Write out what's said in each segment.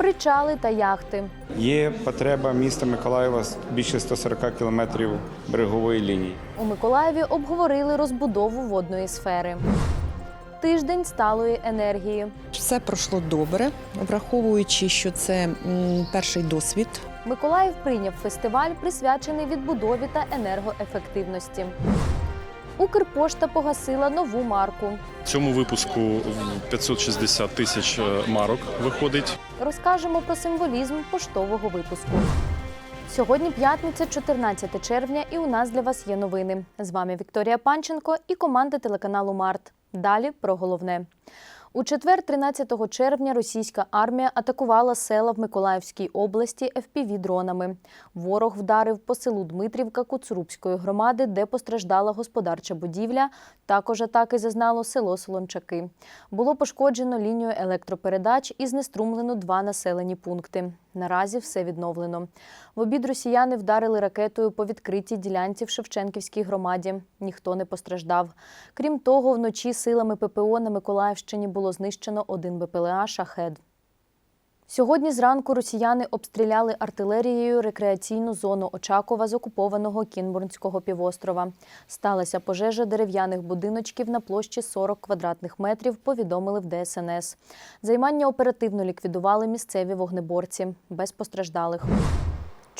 причали та яхти. Є потреба міста Миколаєва більше 140 кілометрів берегової лінії. У Миколаєві обговорили розбудову водної сфери. Тиждень сталої енергії. Все пройшло добре, враховуючи, що це перший досвід. Миколаїв прийняв фестиваль, присвячений відбудові та енергоефективності. Укрпошта погасила нову марку. В цьому випуску 560 тисяч е, марок виходить. Розкажемо про символізм поштового випуску. Сьогодні п'ятниця, 14 червня, і у нас для вас є новини. З вами Вікторія Панченко і команда телеканалу Март. Далі про головне. У четвер, 13 червня, російська армія атакувала села в Миколаївській області FPV-дронами. Ворог вдарив по селу Дмитрівка Куцурубської громади, де постраждала господарча будівля. Також атаки зазнало село Солончаки. Було пошкоджено лінію електропередач і знеструмлено два населені пункти. Наразі все відновлено. В обід росіяни вдарили ракетою по відкритій ділянці в Шевченківській громаді. Ніхто не постраждав. Крім того, вночі силами ППО на Миколаївщині було знищено один БПЛА «Шахед». Сьогодні зранку росіяни обстріляли артилерією рекреаційну зону Очакова з окупованого Кінбурнського півострова. Сталася пожежа дерев'яних будиночків на площі 40 квадратних метрів, повідомили в ДСНС. Займання оперативно ліквідували місцеві вогнеборці без постраждалих.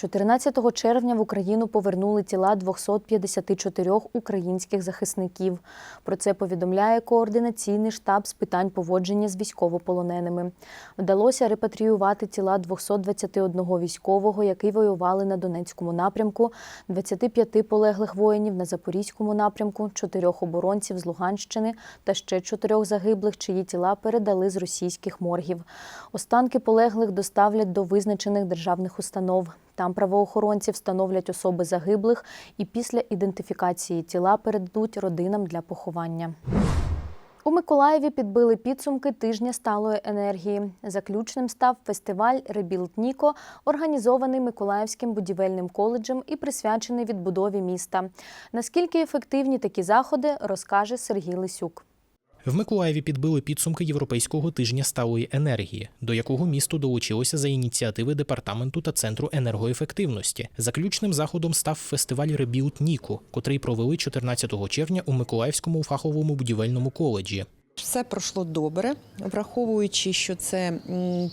14 червня в Україну повернули тіла 254 українських захисників. Про це повідомляє координаційний штаб з питань поводження з військовополоненими. Вдалося репатріювати тіла 221 військового, які воювали на Донецькому напрямку, 25 полеглих воїнів на Запорізькому напрямку, 4 оборонців з Луганщини та ще 4 загиблих, чиї тіла передали з російських моргів. Останки полеглих доставлять до визначених державних установ. Там правоохоронці встановлять особи загиблих і після ідентифікації тіла передадуть родинам для поховання. У Миколаєві підбили підсумки тижня сталої енергії. Заключним став фестиваль Ребілд Ніко, організований Миколаївським будівельним коледжем і присвячений відбудові міста. Наскільки ефективні такі заходи, розкаже Сергій Лисюк. В Миколаєві підбили підсумки Європейського тижня сталої енергії, до якого місто долучилося за ініціативи департаменту та центру енергоефективності. Заключним заходом став фестиваль Ребілд Ніку, котрий провели 14 червня у Миколаївському фаховому будівельному коледжі. Все пройшло добре, враховуючи, що це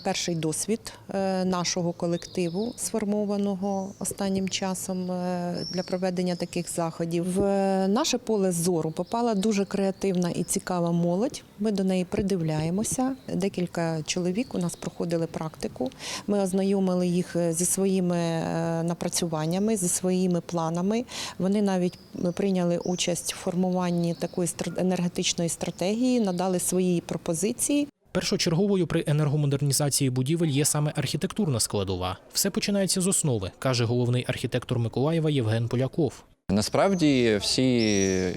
перший досвід е, нашого колективу, сформованого останнім часом е, для проведення таких заходів. В е, наше поле зору попала дуже креативна і цікава молодь. Ми до неї придивляємося. Декілька чоловік у нас проходили практику. Ми ознайомили їх зі своїми е, напрацюваннями, зі своїми планами. Вони навіть прийняли участь в формуванні такої енергетичної стратегії, надали свої пропозиції. Першочерговою при енергомодернізації будівель є саме архітектурна складова. Все починається з основи, каже головний архітектор Миколаєва Євген Поляков. Насправді всі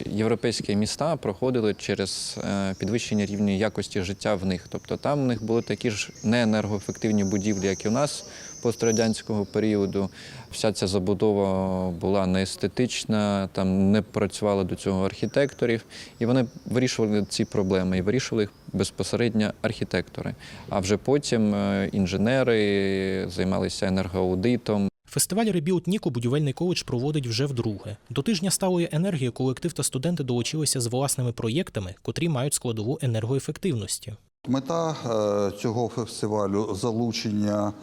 європейські міста проходили через е, підвищення рівня якості життя в них. Тобто там в них були такі ж неенергоефективні будівлі, як і в нас пострадянського періоду. Вся ця забудова була неестетична, там не працювали до цього архітекторів, і вони вирішували ці проблеми і вирішували їх безпосередньо архітектори. А вже потім е, інженери займалися енергоаудитом. Фестиваль Ребіут Ніку будівельний коледж проводить вже вдруге. До тижня сталої енергії колектив та студенти долучилися з власними проєктами, котрі мають складову енергоефективності. Мета е, цього фестивалю залучення,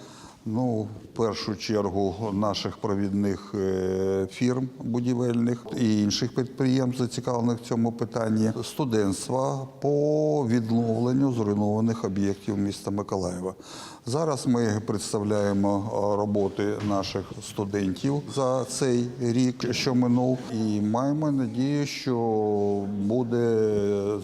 ну, в першу чергу, наших провідних е, фірм будівельних і інших підприємств, зацікавлених в цьому питанні, студентства по відновленню зруйнованих об'єктів міста Миколаєва. Зараз ми представляємо е, роботи наших студентів за цей рік, що минув, і маємо надію, що буде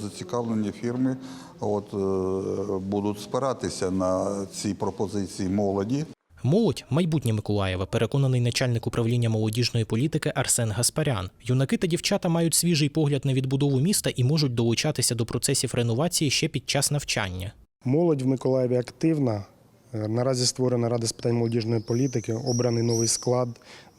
зацікавлені фірми. От е, будуть спиратися на ці пропозиції молоді. Молодь майбутнє Миколаєва, переконаний начальник управління молодіжної політики Арсен Гаспарян. Юнаки та дівчата мають свіжий погляд на відбудову міста і можуть долучатися до процесів реновації ще під час навчання. Молодь в Миколаєві активна. Е, Наразі створена Рада з питань молодіжної політики, обраний новий склад,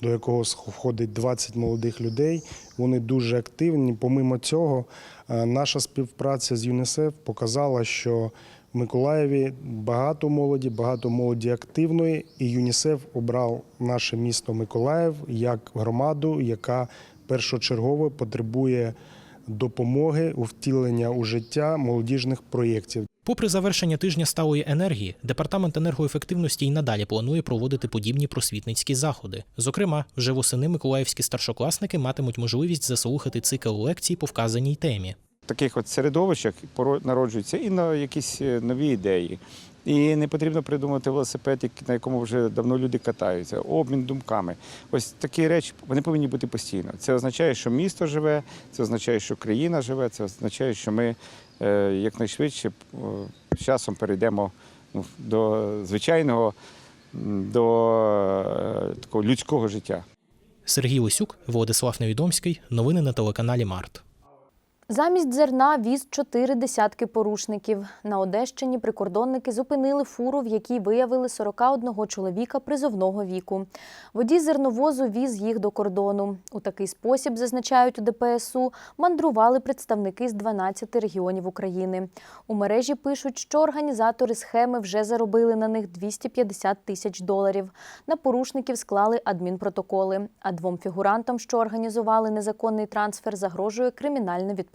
до якого входить 20 молодих людей. Вони дуже активні. Помимо цього, е, наша співпраця з ЮНІСЕФ показала, що Миколаєві багато молоді, багато молоді активної, і ЮНІСЕФ обрав наше місто Миколаїв як громаду, яка першочергово потребує допомоги у втілення у життя молодіжних проєктів. Попри завершення тижня сталої енергії, департамент енергоефективності й надалі планує проводити подібні просвітницькі заходи. Зокрема, вже восени миколаївські старшокласники матимуть можливість заслухати цикл лекцій по вказаній темі. Таких от середовищах народжуються і на якісь е, нові ідеї. І не потрібно придумати велосипед, на якому вже давно люди катаються, обмін думками. Ось такі речі вони повинні бути постійно. Це означає, що місто живе, це означає, що країна живе, це означає, що ми е, якнайшвидше е, з часом перейдемо до звичайного, до е, такого людського життя. Сергій Лисюк, Владислав Невідомський. Новини на телеканалі Март. Замість зерна віз чотири десятки порушників. На Одещині прикордонники зупинили фуру, в якій виявили 41 чоловіка призовного віку. Водій зерновозу віз їх до кордону. У такий спосіб, зазначають у ДПСУ, мандрували представники з 12 регіонів України. У мережі пишуть, що організатори схеми вже заробили на них 250 тисяч доларів. На порушників склали адмінпротоколи, а двом фігурантам, що організували незаконний трансфер, загрожує кримінальна відповідальність.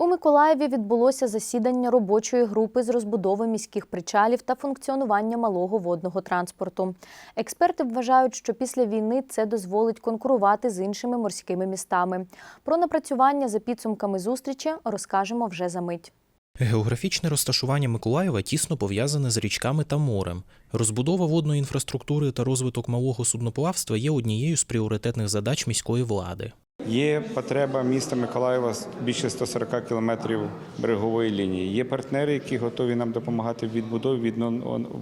У Миколаєві відбулося засідання робочої групи з розбудови міських причалів та функціонування малого водного транспорту. Експерти вважають, що після війни це дозволить конкурувати з іншими морськими містами. Про напрацювання за підсумками зустрічі розкажемо вже за мить. Географічне розташування Миколаєва тісно пов'язане з річками та морем. Розбудова водної інфраструктури та розвиток малого судноплавства є однією з пріоритетних задач міської влади. Є потреба міста Миколаєва більше 140 кілометрів берегової лінії. Є партнери, які готові нам допомагати в відбудові,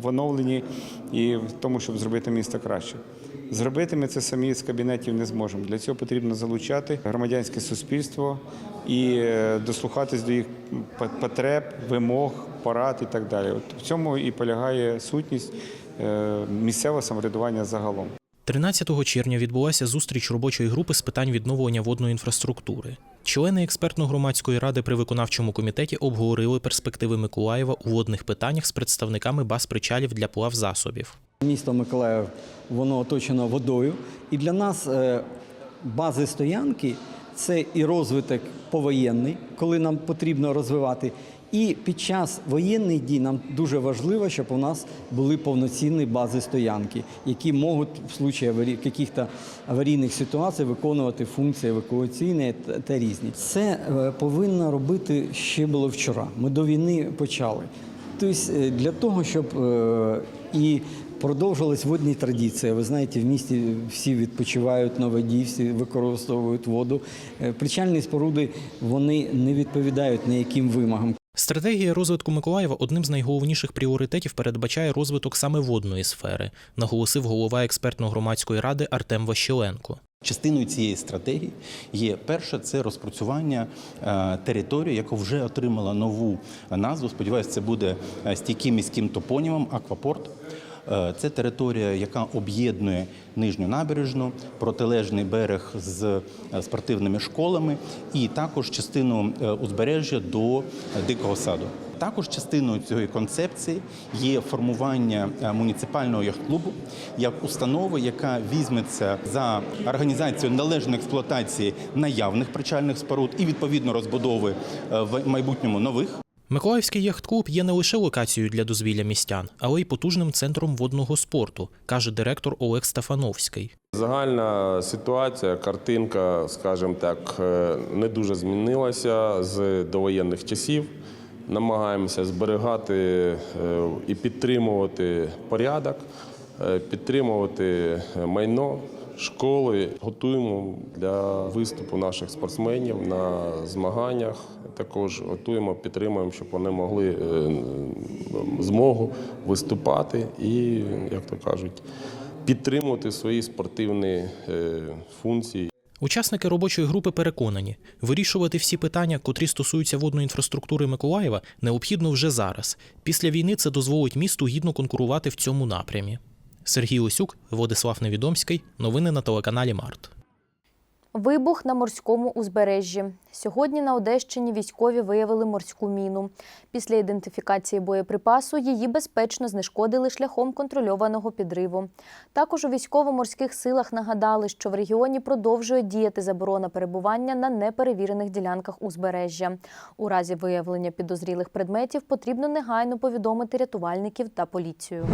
в оновленні і в тому, щоб зробити місто краще. Зробити ми це самі з кабінетів не зможемо. Для цього потрібно залучати громадянське суспільство і е, дослухатись до їх потреб, вимог, порад і так далі. От в цьому і полягає сутність е, місцевого самоврядування загалом. 13 червня відбулася зустріч робочої групи з питань відновлення водної інфраструктури. Члени експертно-громадської ради при виконавчому комітеті обговорили перспективи Миколаєва у водних питаннях з представниками баз причалів для плавзасобів. Місто Миколаїв воно оточено водою, і для нас е, бази стоянки це і розвиток повоєнний, коли нам потрібно розвивати. І під час воєнних дій нам дуже важливо, щоб у нас були повноцінні бази стоянки, які можуть в случаї якихось аварійних ситуацій виконувати функції евакуаційні та, різні. Це е, повинно робити ще було вчора. Ми до війни почали. Тобто е, для того, щоб е, і продовжилась водні традиції. Ви знаєте, в місті всі відпочивають на воді, всі використовують воду. Причальні споруди вони не відповідають ніяким вимогам. Стратегія розвитку Миколаєва одним з найголовніших пріоритетів передбачає розвиток саме водної сфери, наголосив голова експертно-громадської ради Артем Ващеленко. Частиною цієї стратегії є перше це розпрацювання е, території, яка вже отримала нову назву. Сподіваюсь, це буде е, стійким міським топонімом Аквапорт. Е, Це територія, яка об'єднує нижню набережну, протилежний берег з е, спортивними школами, і також частину е, узбережжя до дикого саду. Також частиною цієї концепції є формування муніципального яхт-клубу як установи, яка візьметься за організацію належної експлуатації наявних причальних споруд і відповідно розбудови в майбутньому нових. Миколаївський яхт-клуб є не лише локацією для дозвілля містян, але й потужним центром водного спорту, каже директор Олег Стефановський. Загальна ситуація, картинка, скажімо так, е, не дуже змінилася з довоєнних часів. Намагаємося зберігати е, і підтримувати порядок, е, підтримувати майно, школи. Готуємо для виступу наших спортсменів на змаганнях. Також готуємо, підтримуємо, щоб вони могли е, змогу виступати і, як то кажуть, підтримувати свої спортивні е, функції. Учасники робочої групи переконані, вирішувати всі питання, котрі стосуються водної інфраструктури Миколаєва, необхідно вже зараз. Після війни це дозволить місту гідно конкурувати в цьому напрямі. Сергій Лисюк, Владислав Невідомський. Новини на телеканалі Март. Вибух на морському узбережжі. Сьогодні на Одещині військові виявили морську міну. Після ідентифікації боєприпасу її безпечно знешкодили шляхом контрольованого підриву. Також у військово-морських силах нагадали, що в регіоні продовжує діяти заборона перебування на неперевірених ділянках узбережжя. У разі виявлення підозрілих предметів потрібно негайно повідомити рятувальників та поліцію.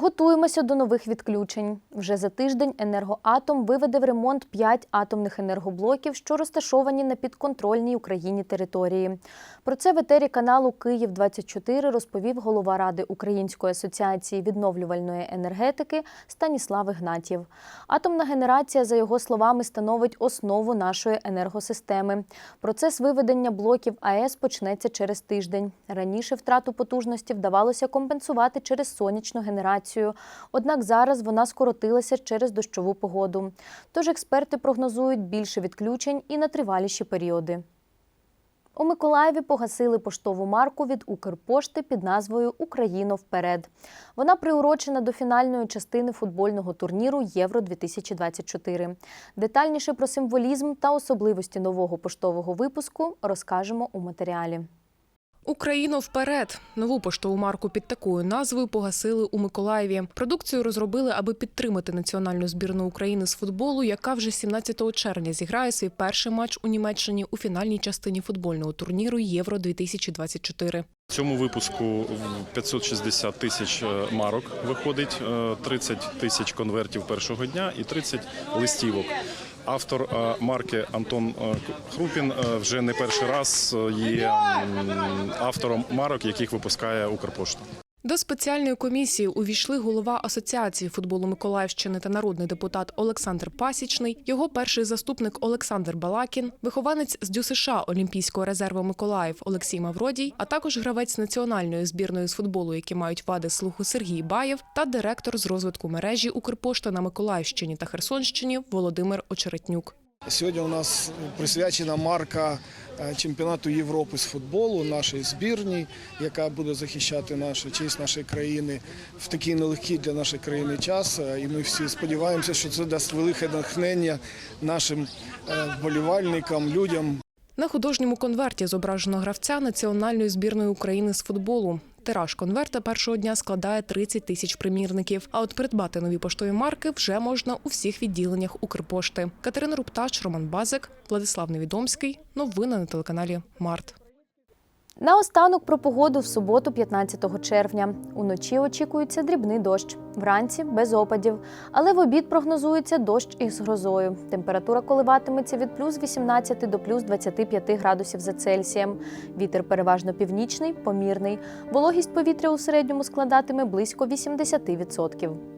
Готуємося до нових відключень. Вже за тиждень енергоатом виведе в ремонт 5 атомних енергоблоків, що розташовані на підконтрольній Україні території. Про це в етері каналу Київ 24 розповів голова ради Української асоціації відновлювальної енергетики Станіслав Ігнатів. Атомна генерація, за його словами, становить основу нашої енергосистеми. Процес виведення блоків АЕС почнеться через тиждень. Раніше втрату потужності вдавалося компенсувати через сонячну генерацію. Однак зараз вона скоротилася через дощову погоду. Тож експерти прогнозують більше відключень і на триваліші періоди. У Миколаєві погасили поштову марку від Укрпошти під назвою Україно вперед. Вона приурочена до фінальної частини футбольного турніру Євро 2024 Детальніше про символізм та особливості нового поштового випуску розкажемо у матеріалі. Україно вперед! Нову поштову марку під такою назвою погасили у Миколаєві. Продукцію розробили, аби підтримати національну збірну України з футболу, яка вже 17 червня зіграє свій перший матч у Німеччині у фінальній частині футбольного турніру Євро 2024 В цьому випуску 560 тисяч е, марок виходить, е, 30 тисяч конвертів першого дня і 30 листівок. Автор е, марки Антон е, Хрупін е, вже не перший раз е, є автором марок, яких випускає Укрпошта. До спеціальної комісії увійшли голова Асоціації футболу Миколаївщини та народний депутат Олександр Пасічний, його перший заступник Олександр Балакін, вихованець з ДЮСШ Олімпійського резерву Миколаїв Олексій Мавродій, а також гравець національної збірної з футболу, які мають вади слуху Сергій Баєв, та директор з розвитку мережі Укрпошта на Миколаївщині та Херсонщині Володимир Очеретнюк. Сьогодні у нас присвячена марка е, чемпіонату Європи з футболу нашій збірній, яка буде захищати нашу честь нашої країни в такий нелегкий для нашої країни час. Е, І ми всі сподіваємося, що це дасть велике натхнення нашим е, вболівальникам, людям. На художньому конверті зображено гравця національної збірної України з футболу. Тираж конверта першого дня складає 30 тисяч примірників. А от придбати нові поштові марки вже можна у всіх відділеннях Укрпошти. Катерина Руптач, Роман Базик, Владислав Невідомський. Новини на телеканалі Март. Наостанок про погоду в суботу, 15 червня. Уночі очікується дрібний дощ. Вранці без опадів. Але в обід прогнозується дощ із грозою. Температура коливатиметься від плюс 18 до плюс 25 градусів за Цельсієм. Вітер переважно північний, помірний. Вологість повітря у середньому складатиме близько 80%.